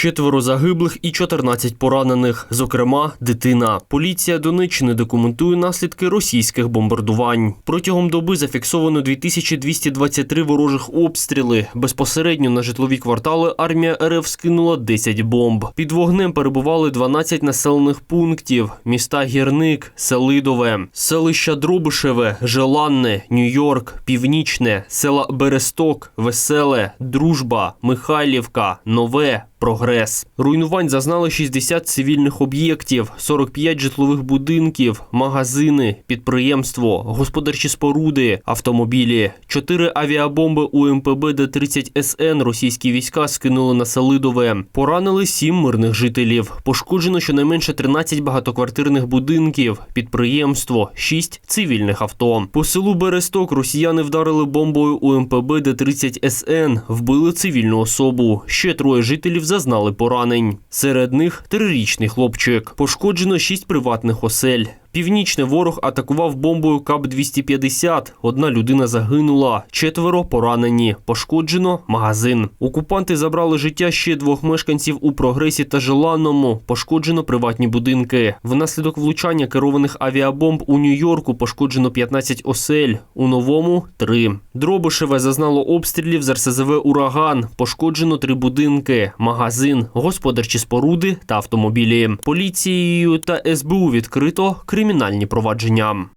Четверо загиблих і 14 поранених, зокрема, дитина. Поліція Донеччини документує наслідки російських бомбардувань. Протягом доби зафіксовано 2223 ворожих обстріли. Безпосередньо на житлові квартали армія РФ скинула 10 бомб. Під вогнем перебували 12 населених пунктів: міста Гірник, Селидове, селища Дробишеве, Желанне, Нью-Йорк, Північне, села Бересток, Веселе, Дружба, Михайлівка, Нове. Прогрес руйнувань зазнали 60 цивільних об'єктів, 45 житлових будинків, магазини, підприємство, господарчі споруди, автомобілі. Чотири авіабомби УМПБ Д-30 СН російські війська скинули на Селидове. Поранили сім мирних жителів. Пошкоджено щонайменше 13 багатоквартирних будинків, підприємство, 6 цивільних авто. По селу Бересток росіяни вдарили бомбою УМПБ Д-30 СН, вбили цивільну особу. Ще троє жителів зазнали поранень. Серед них трирічний хлопчик. Пошкоджено шість приватних осель. Північний ворог атакував бомбою КАП-250. Одна людина загинула, четверо поранені. Пошкоджено магазин. Окупанти забрали життя ще двох мешканців у прогресі та Желанному. Пошкоджено приватні будинки. Внаслідок влучання керованих авіабомб у Нью-Йорку пошкоджено 15 осель. У новому три. Дробишеве зазнало обстрілів з РСЗВ Ураган. Пошкоджено три будинки, магазин, господарчі споруди та автомобілі. Поліцією та СБУ відкрито кримінальні провадження.